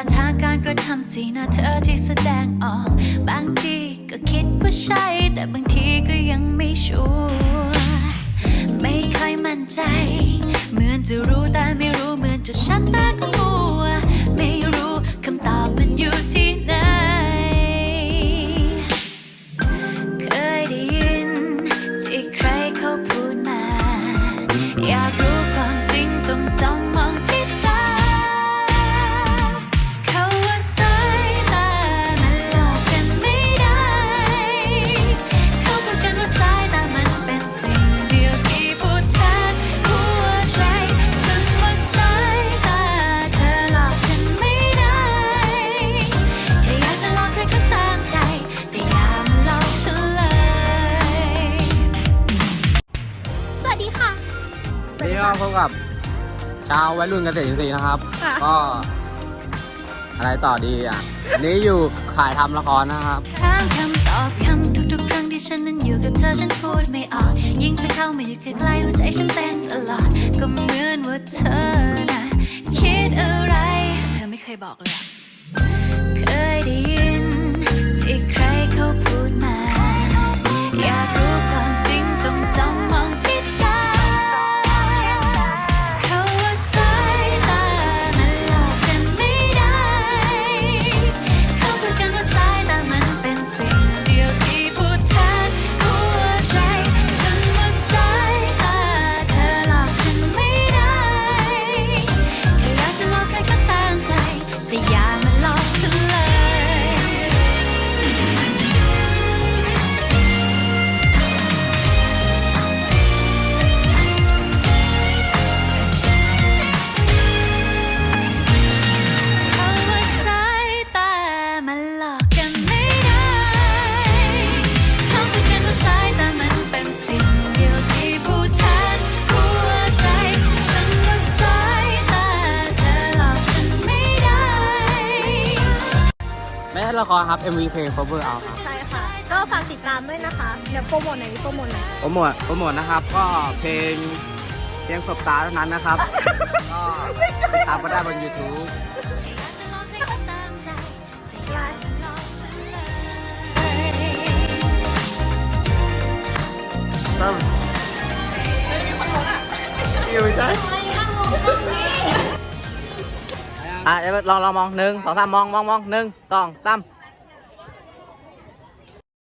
าทางการกระทำสีหน้าเธอที่แสดงออก บางทีก็คิดว่าใช่ แต่บางทีก็ยังไม่ชัวร์ไม่ค่อยมั่นใจ เหมือนจะรู้แต่ไม่รู้เหมือนจะชัดแต่ก็มั วันนี้ก็พบกับชาววัยรุ่นเกษตรอินทรีย์นะครับ ค่ะ ก็อะไรต่อดีอะอันนี้อยู่ขายทำละครนะครับ ถามคำตอบคำทุกๆครั้งที่ฉันนั้นอยู่กับเธอฉันพูดไม่ออก ยิ่งจะเข้ามาอยู่ใกล้ๆหัวใจฉันเต้นตลอด ก็เหมือนว่าเธอนะคิดอะไร เธอไม่เคยบอกเลยอะเคยได้ยิน ไม่ใช่ละครครับ MV เพลง cover เอาครับ ใช่ค่ะ ก็ฝากติดตามด้วยนะคะ เดี๋ยวโปรโมทหน่อยโปรโมทหน่อย โปรโมทโปรโมทนะครับ ก็เพลงเพลงสบตาเท่านั้นนะครับ ก็ติดตามก็ได้บน YouTube ครับอยู่ใช่ อะเดี๋ยวลองลองมองหนึ่งสองสามมองมองมองหนึ่งสองสาม